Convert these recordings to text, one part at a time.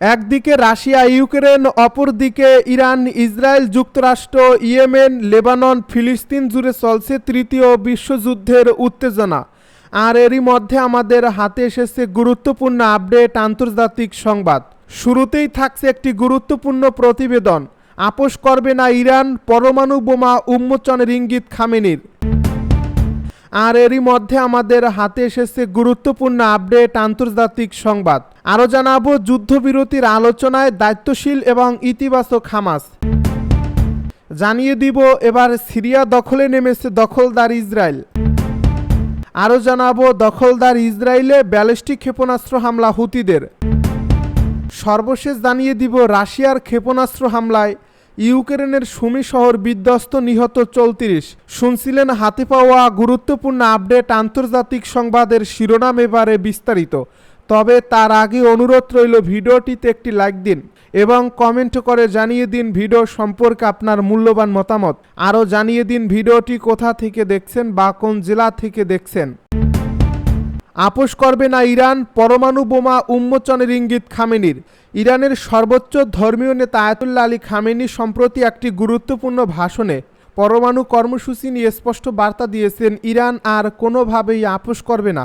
একদিকে Russia, Ukraine, অপরদিকে Iran, Israel, যুক্তরাষ্ট্র, ইয়েমেন, লেবানন, ফিলিস্তিন জুড়ে চলছে তৃতীয় বিশ্বযুদ্ধের উত্তেজনা। আর এরই মধ্যে আমাদের হাতে এসেছে গুরুত্বপূর্ণ আপডেট আন্তর্জাতিক সংবাদ। শুরুতেই থাকছে একটি গুরুত্বপূর্ণ প্রতিবেদন। আপোষ করবে না ইরান, পরমাণু বোমা উন্মোচনের ইঙ্গিত খামেনির। আর এরই মধ্যে আমাদের হাতে এসেছে গুরুত্বপূর্ণ আপডেট আন্তর্জাতিক সংবাদ। আরও জানাব যুদ্ধবিরতির আলোচনায় দায়িত্বশীল এবং ইতিবাচক হামাস। জানিয়ে দিব এবার সিরিয়া দখলে নেমেছে দখলদার ইসরায়েল। আরও জানাব দখলদার ইসরায়েলে ব্যালিস্টিক ক্ষেপণাস্ত্র হামলা হুতিদের। সর্বশেষ জানিয়ে দিব রাশিয়ার ক্ষেপণাস্ত্র হামলায় ইউক্রেনের সুমি শহর বিধ্বস্ত নিহত চৌত্রিশ। শুনছিলেন হাতে পাওয়া গুরুত্বপূর্ণ আপডেট আন্তর্জাতিক সংবাদের শিরোনাম এবারে বিস্তারিত। তবে তার আগে অনুরোধ রইল ভিডিওটিতে একটি লাইক দিন এবং কমেন্ট করে জানিয়ে দিন ভিডিও সম্পর্কে আপনার মূল্যবান মতামত। আরও জানিয়ে দিন ভিডিওটি কোথা থেকে দেখছেন বা কোন জেলা থেকে দেখছেন। আপোষ করবে না ইরান, পরমাণু বোমা উন্মোচনের ইঙ্গিত খামেনির। ইরানের সর্বোচ্চ ধর্মীয় নেতা আয়াতুল্লাহ আলী খামেনি সম্প্রতি একটি গুরুত্বপূর্ণ ভাষণে পরমাণু কর্মসূচি নিয়ে স্পষ্ট বার্তা দিয়েছেন, ইরান আর কোনোভাবেই আপোষ করবে না।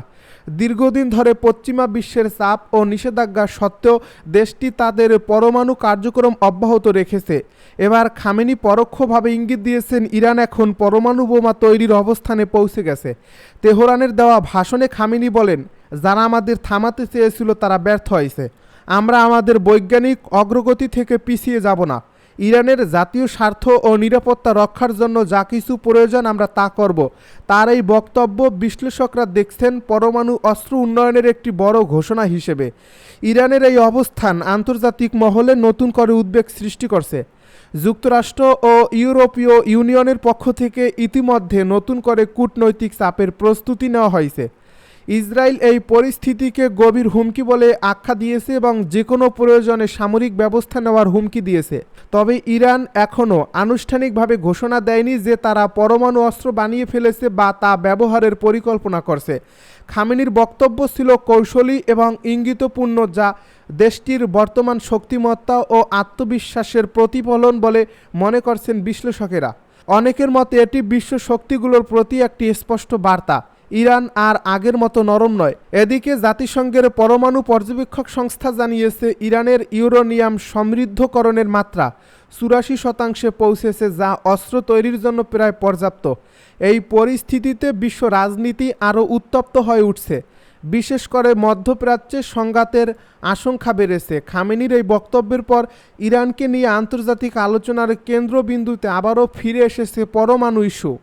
দীর্ঘদিন ধরে পশ্চিমা বিশ্বের চাপ ও নিষেধাজ্ঞা সত্ত্বেও দেশটি তাদের পরমাণু কার্যক্রম অব্যাহত রেখেছে। এবার খামেনি পরোক্ষভাবে ইঙ্গিত দিয়েছেন, ইরান এখন পরমাণু বোমা তৈরির অবস্থানে পৌঁছে গেছে। তেহরানের দেওয়া ভাষণে খামেনি বলেন, যারা আমাদের থামাতে চেয়েছিল তারা ব্যর্থ হয়েছে। আমরা আমাদের বৈজ্ঞানিক অগ্রগতি থেকে পিছিয়ে যাব না। ইরানের জাতীয় স্বার্থ ও নিরাপত্তা রক্ষার জন্য যা কিছু প্রয়োজন আমরা তা করব। তার এই বক্তব্য বিশ্লেষকরা দেখছেন পরমাণু অস্ত্র উন্নয়নের একটি বড় ঘোষণা হিসেবে। ইরানের এই অবস্থান আন্তর্জাতিক মহলে নতুন করে উদ্বেগ সৃষ্টি করছে। যুক্তরাষ্ট্র ও ইউরোপীয় ইউনিয়নের পক্ষ থেকে ইতিমধ্যে নতুন করে কূটনৈতিক চাপের প্রস্তুতি নেওয়া হয়েছে। ইসরায়েল এই পরিস্থিতিকে গভীর হুমকি বলে আখ্যা দিয়েছে এবং যে কোনো প্রয়োজনে সামরিক ব্যবস্থা নেওয়ার হুমকি দিয়েছে। তবে ইরান এখনও আনুষ্ঠানিকভাবে ঘোষণা দেয়নি যে তারা পরমাণু অস্ত্র বানিয়ে ফেলেছে বা তা ব্যবহারের পরিকল্পনা করছে। খামেনির বক্তব্য ছিল কৌশলী এবং ইঙ্গিতপূর্ণ, যা দেশটির বর্তমান শক্তিমত্তা ও আত্মবিশ্বাসের প্রতিফলন বলে মনে করছেন বিশ্লেষকেরা। অনেকের মতে এটি বিশ্ব শক্তিগুলোর প্রতি একটি স্পষ্ট বার্তা। ইরান আর আগের মতো নরম নয়। এদিকে জাতিসংঘের পরমাণু পর্যবেক্ষক সংস্থা জানিয়েছে, ইরানের ইউরোনিয়াম সমৃদ্ধকরণের মাত্রা চুরাশি শতাংশে পৌঁছেছে, যা অস্ত্র তৈরির জন্য প্রায় পর্যাপ্ত। এই পরিস্থিতিতে বিশ্ব রাজনীতি আরও উত্তপ্ত হয়ে উঠছে। বিশেষ করে মধ্যপ্রাচ্যে সংঘাতের আশঙ্কা বেড়েছে। খামেনির এই বক্তব্যের পর ইরানকে নিয়ে আন্তর্জাতিক আলোচনার কেন্দ্রবিন্দুতে আবারও ফিরে এসেছে পরমাণু ইস্যু।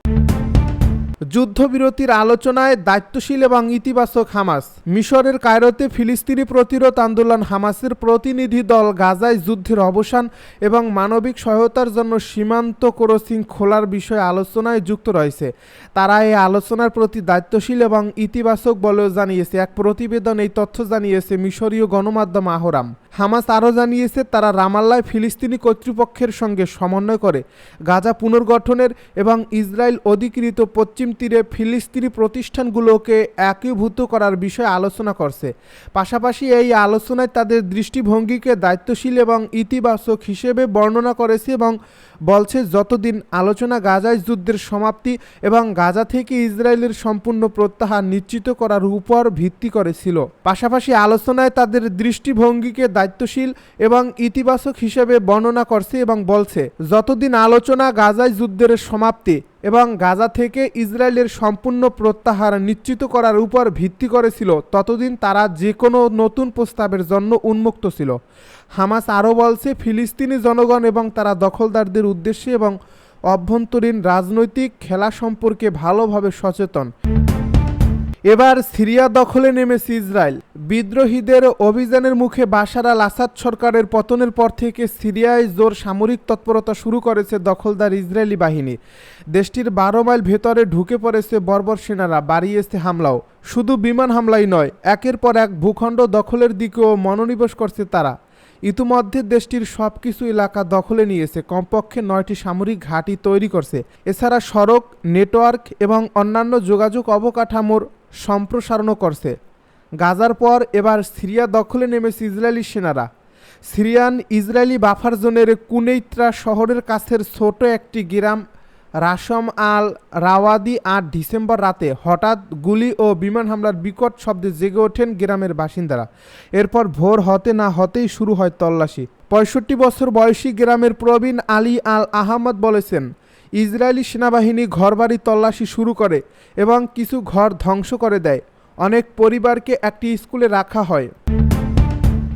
যুদ্ধবিরতির আলোচনায় দায়িত্বশীল এবং ইতিবাচক হামাস। মিশরের কায়রোতে ফিলিস্তিনি প্রতিরোধ আন্দোলন হামাসের প্রতিনিধি দল গাজায় যুদ্ধের অবসান এবং মানবিক সহায়তার জন্য সীমান্ত ক্রসিং খোলার বিষয়ে আলোচনায় যুক্ত রয়েছে। তারা এই আলোচনার প্রতি দায়িত্বশীল এবং ইতিবাচক বলেও জানিয়েছে। এক প্রতিবেদন এই তথ্য জানিয়েছে মিশরীয় গণমাধ্যম আহরাম। হামাস আরও জানিয়েছে, তারা রামাল্লায় ফিলিস্তিনি কর্তৃপক্ষের সঙ্গে সমন্বয় করে গাজা পুনর্গঠনের এবং ইসরায়েল অধিকৃত পশ্চিম তীরে ফিলিস্তিনি প্রতিষ্ঠানগুলোকে একীভূত করার বিষয়ে আলোচনা করছে। পাশাপাশি এই আলোচনায় তাদের দৃষ্টিভঙ্গিকে দায়িত্বশীল এবং ইতিবাচক হিসেবে বর্ণনা করেছে এবং বলছে, যতদিন আলোচনা গাজায় যুদ্ধের সমাপ্তি এবং গাজা থেকে ইসরায়েলের সম্পূর্ণ প্রত্যাহার নিশ্চিত করার উপর ভিত্তি করেছিল পাশাপাশি আলোচনায় তাদের দৃষ্টিভঙ্গিকে দায়িত্বশীল এবং ইতিবাচক হিসেবে বর্ণনা করছে এবং বলছে, যতদিন আলোচনা গাজায় যুদ্ধের সমাপ্তি এবং গাজা থেকে ইসরায়েলের সম্পূর্ণ প্রত্যাহার নিশ্চিত করার উপর ভিত্তি করেছিল ততদিন তারা যে কোনো নতুন প্রস্তাবের জন্য উন্মুক্ত ছিল। হামাস আরও বলছে, ফিলিস্তিনি জনগণ এবং তারা দখলদারদের উদ্দেশ্যে এবং অভ্যন্তরীণ রাজনৈতিক খেলা সম্পর্কে ভালোভাবে সচেতন। এবার সিরিয়া দখলে নেমেছে ইসরায়েল। বিদ্রোহীদের অভিযানের মুখে বাশার আল আসাদ সরকারের পতনের পর থেকে সিরিয়ায় জোর সামরিক তৎপরতা শুরু করেছে দখলদার ইসরায়েলি বাহিনী। দেশটির বারো মাইল ভেতরে ঢুকে পড়েছে বর্বর সেনারা বাড়িয়েছে হামলাও। শুধু বিমান হামলাই নয়, একের পর এক ভূখণ্ড দখলের দিকেও মনোনিবেশ করছে তারা। ইতিমধ্যে দেশটির সব কিছু এলাকা দখলে নিয়েছে। কমপক্ষে নয়টি সামরিক ঘাঁটি তৈরি করছে। এছাড়া সড়ক, নেটওয়ার্ক এবং অন্যান্য যোগাযোগ অবকাঠামোর সম্প্রসারণও করছে। গাজার পর এবার সিরিয়া দখলে নেমেছে ইসরায়েলি সেনারা। সিরিয়ান ইসরায়েলি বাফার জোনের কুনেইত্রা শহরের কাছের ছোট একটি গ্রাম রাসম আল রাওয়াদি আট ডিসেম্বর রাতে হঠাৎ গুলি ও বিমান হামলার বিকট শব্দে জেগে ওঠেন গ্রামের বাসিন্দারা। এরপর ভোর হতে না হতেই শুরু হয় তল্লাশি। পঁয়ষট্টি বছর বয়সী গ্রামের প্রবীণ আলী আল আহমদ বলেছেন, ইসরায়েলি সেনাবাহিনী ঘরবাড়ি তল্লাশি শুরু করে এবং কিছু ঘর ধ্বংস করে দেয়। অনেক পরিবারকে একটি স্কুলে রাখা হয়।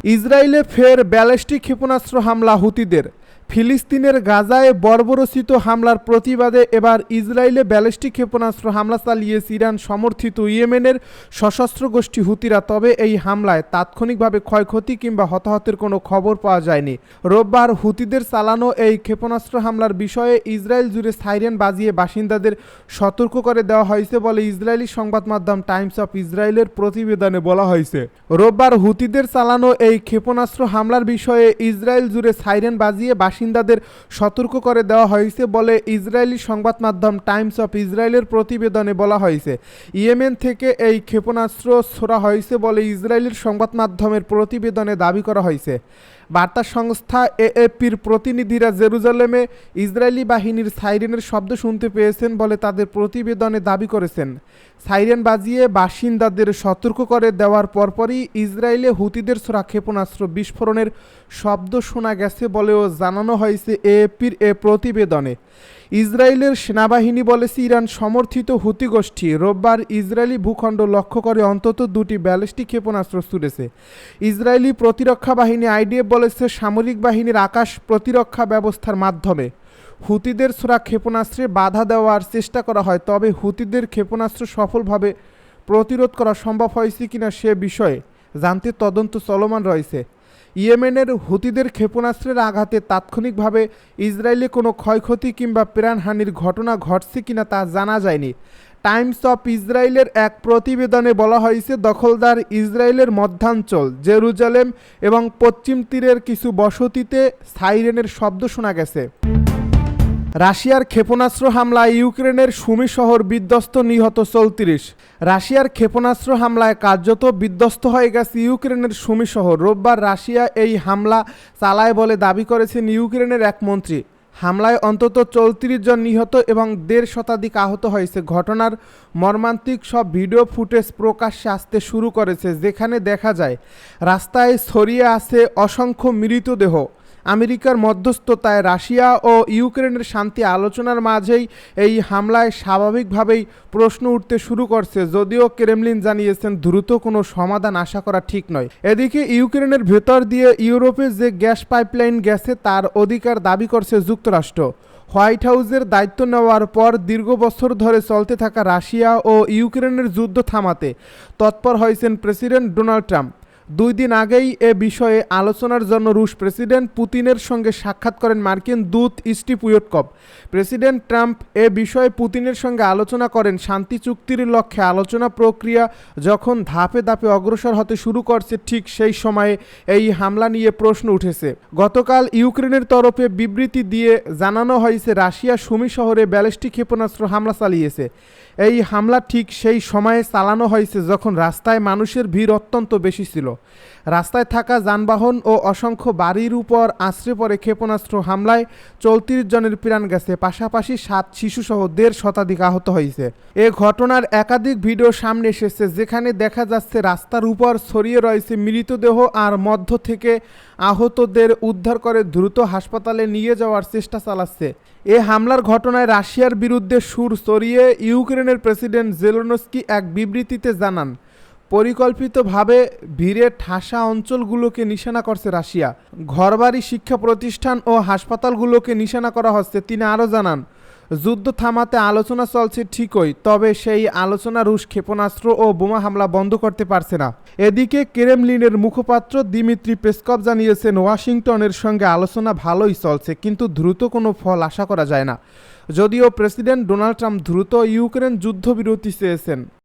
ইসরায়েলে ফের ব্যালিস্টিক ক্ষেপণাস্ত্র হামলা হুতিদের। ফিলিস্তিনের গাজায় বর্বরচিত হামলার প্রতিবাদে এবার ইসরায়েলে ব্যালিস্টিক ক্ষেপণাস্ত্র হামলা চালিয়েছে ইরান সমর্থিত ইয়েমেনের সশস্ত্র গোষ্ঠী হুতিরা। তবে এই হামলায় তাৎক্ষণিকভাবে ক্ষয়ক্ষতি কিংবা হতাহতের কোনো খবর পাওয়া যায়নি। রোববার হুতিদের চালানো এই ক্ষেপণাস্ত্র হামলার বিষয়ে ইসরায়েল জুড়ে সাইরেন বাজিয়ে বাসিন্দাদের সতর্ক করে দেওয়া হয়েছে বলে ইসরায়েলি সংবাদ মাধ্যম টাইমস অফ ইসরায়েলের প্রতিবেদনে বলা হয়েছে। রোববার হুতিদের চালানো এই ক্ষেপণাস্ত্র হামলার বিষয়ে ইসরায়েল জুড়ে সাইরেন বাজিয়ে বাসিন্দাদের সতর্ক করে দেওয়া হয়েছে বলে ইসরায়েলি সংবাদ মাধ্যম টাইমস অফ ইসরায়েলের প্রতিবেদনে বলা হয়েছে। ইয়েমেন থেকে এই ক্ষেপণাস্ত্র ছোড়া হয়েছে বলে ইসরায়েলের সংবাদ মাধ্যমের প্রতিবেদনে দাবি করা হয়েছে। বার্তা সংস্থা এএপির প্রতিনিধিরা জেরুজালেমে ইসরায়েলি বাহিনীর সাইরেনের শব্দ শুনতে পেয়েছেন বলে তাদের প্রতিবেদনে দাবি করেছেন। সাইরেন বাজিয়ে বাসিন্দাদের সতর্ক করে দেওয়ার পরপরই ইসরায়েলে হুতিদের ছোড়া ক্ষেপণাস্ত্র বিস্ফোরণের শব্দ শোনা গেছে বলেও জানানো হয়েছে এএপির এ প্রতিবেদনে। ইসরায়েলের সেনাবাহিনী বলেছে ইরান সমর্থিত হুতি গোষ্ঠী। রোববার ইসরায়েলি ভূখণ্ড লক্ষ্য করে অন্তত দুটি ব্যালিস্টিক ক্ষেপণাস্ত্র ছুড়েছে। ইসরায়েলি প্রতিরক্ষা বাহিনী আইডিএফ বলেছে সামরিক বাহিনীর আকাশ প্রতিরক্ষা ব্যবস্থার মাধ্যমে। হুতিদের ছোড়া ক্ষেপণাস্ত্রে বাধা দেওয়ার চেষ্টা করা হয়, তবে হুতিদের ক্ষেপণাস্ত্র সফলভাবে প্রতিরোধ করা সম্ভব হয়েছে কিনা সে বিষয়ে জানতে তদন্ত চলমান রয়েছে। ইয়েমেনের হুতিদের ক্ষেপণাস্ত্রের আঘাতে তাৎক্ষণিকভাবে ইসরায়েলে কোনো ক্ষয়ক্ষতি কিংবা প্রাণহানির ঘটনা ঘটছে কিনা তা জানা যায়নি। টাইমস অফ ইসরায়েলের এক প্রতিবেদনে বলা হয়েছে, দখলদার ইসরায়েলের মধ্যাঞ্চল, জেরুজালেম এবং পশ্চিম তীরের কিছু বসতিতে সাইরেনের শব্দ শোনা গেছে। রাশিয়ার ক্ষেপণাস্ত্র হামলায় ইউক্রেনের সুমি শহর বিধ্বস্ত নিহত চৌত্রিশ। রাশিয়ার ক্ষেপণাস্ত্র হামলায় কার্যত বিধ্বস্ত হয়ে গেছে ইউক্রেনের সুমি শহর। রোববার রাশিয়া এই হামলা চালায় বলে দাবি করেছেন ইউক্রেনের এক মন্ত্রী। হামলায় অন্তত চৌত্রিশ জন নিহত এবং দেড় শতাধিক আহত হয়েছে। ঘটনার মর্মান্তিক সব ভিডিও ফুটেজ প্রকাশ্যে আসতে শুরু করেছে, যেখানে দেখা যায়, রাস্তায় ছড়িয়ে আছে অসংখ্য মৃতদেহ। আমেরিকার মধ্যস্থতায় রাশিয়া ও ইউক্রেনের শান্তি আলোচনার মাঝেই এই হামলায় স্বাভাবিকভাবেই প্রশ্ন উঠতে শুরু করছে। যদিও ক্রেমলিন জানিয়েছেন, দ্রুত কোনো সমাধান আশা করা ঠিক নয়। এদিকে ইউক্রেনের ভেতর দিয়ে ইউরোপে যে গ্যাস পাইপলাইন গেছে, তার অধিকার দাবি করছে যুক্তরাষ্ট্র। হোয়াইট হাউসের দায়িত্ব নেওয়ার পর দীর্ঘ বছর ধরে চলতে থাকা রাশিয়া ও ইউক্রেনের যুদ্ধ থামাতে তৎপর হয়েছেন প্রেসিডেন্ট ডোনাল্ড ট্রাম্প। দুই দিন আগেই এ বিষয়ে আলোচনার জন্য রুশ প্রেসিডেন্ট পুতিনের সঙ্গে সাক্ষাৎ করেন মার্কিন দূত স্টিভ উইয়টকপ প্রেসিডেন্ট ট্রাম্প এ বিষয়ে পুতিনের সঙ্গে আলোচনা করেন শান্তি চুক্তির লক্ষ্যে আলোচনা প্রক্রিয়া যখন ধাপে ধাপে অগ্রসর হতে শুরু করছে ঠিক সেই সময়ে এই হামলা নিয়ে প্রশ্ন উঠেছে। গতকাল ইউক্রেনের তরফে বিবৃতি দিয়ে জানানো হয়েছে, রাশিয়া সুমি শহরে ব্যালিস্টিক ক্ষেপণাস্ত্র হামলা চালিয়েছে। এই হামলা ঠিক সেই সময়ে চালানো হয়েছে যখন রাস্তায় মানুষের ভিড় অত্যন্ত বেশি ছিল। রাস্তায় থাকা যানবাহন ও অসংখ্য বাড়ির উপর আশ্রে পড়ে ক্ষেপণাস্ত্র হামলায় চৌত্রিশ জনের প্রাণ গেছে। পাশাপাশি সাত শিশুসহ দেড় শতাধিক আহত হয়েছে। এ ঘটনার একাধিক ভিডিও সামনে এসেছে, যেখানে দেখা যাচ্ছে রাস্তার উপর ছড়িয়ে রয়েছে মৃতদেহ আর মধ্য থেকে আহতদের উদ্ধার করে দ্রুত হাসপাতালে নিয়ে যাওয়ার চেষ্টা চালাচ্ছে। এ হামলার ঘটনায় রাশিয়ার বিরুদ্ধে সুর সরিয়ে ইউক্রেনের প্রেসিডেন্ট জেলোনস্কি এক বিবৃতিতে জানান পরিকল্পিতভাবে ভিড়ে ঠাসা অঞ্চলগুলোকে নিশানা করছে রাশিয়া। ঘরবাড়ি শিক্ষা প্রতিষ্ঠান ও হাসপাতালগুলোকে নিশানা করা হচ্ছে, তিনি আরও জানান। যুদ্ধ থামাতে আলোচনা চলছে ঠিকই, তবে সেই আলোচনা রুশ ক্ষেপণাস্ত্র ও বোমা হামলা বন্ধ করতে পারছে না। এদিকে ক্রেমলিনের মুখপাত্র দিমিত্রি পেসকভ জানিয়েছেন, ওয়াশিংটনের সঙ্গে আলোচনা ভালোই চলছে, কিন্তু দ্রুত কোনো ফল আশা করা যায় না। যদিও প্রেসিডেন্ট ডোনাল্ড ট্রাম্প দ্রুত ইউক্রেন যুদ্ধবিরতি চেয়েছেন।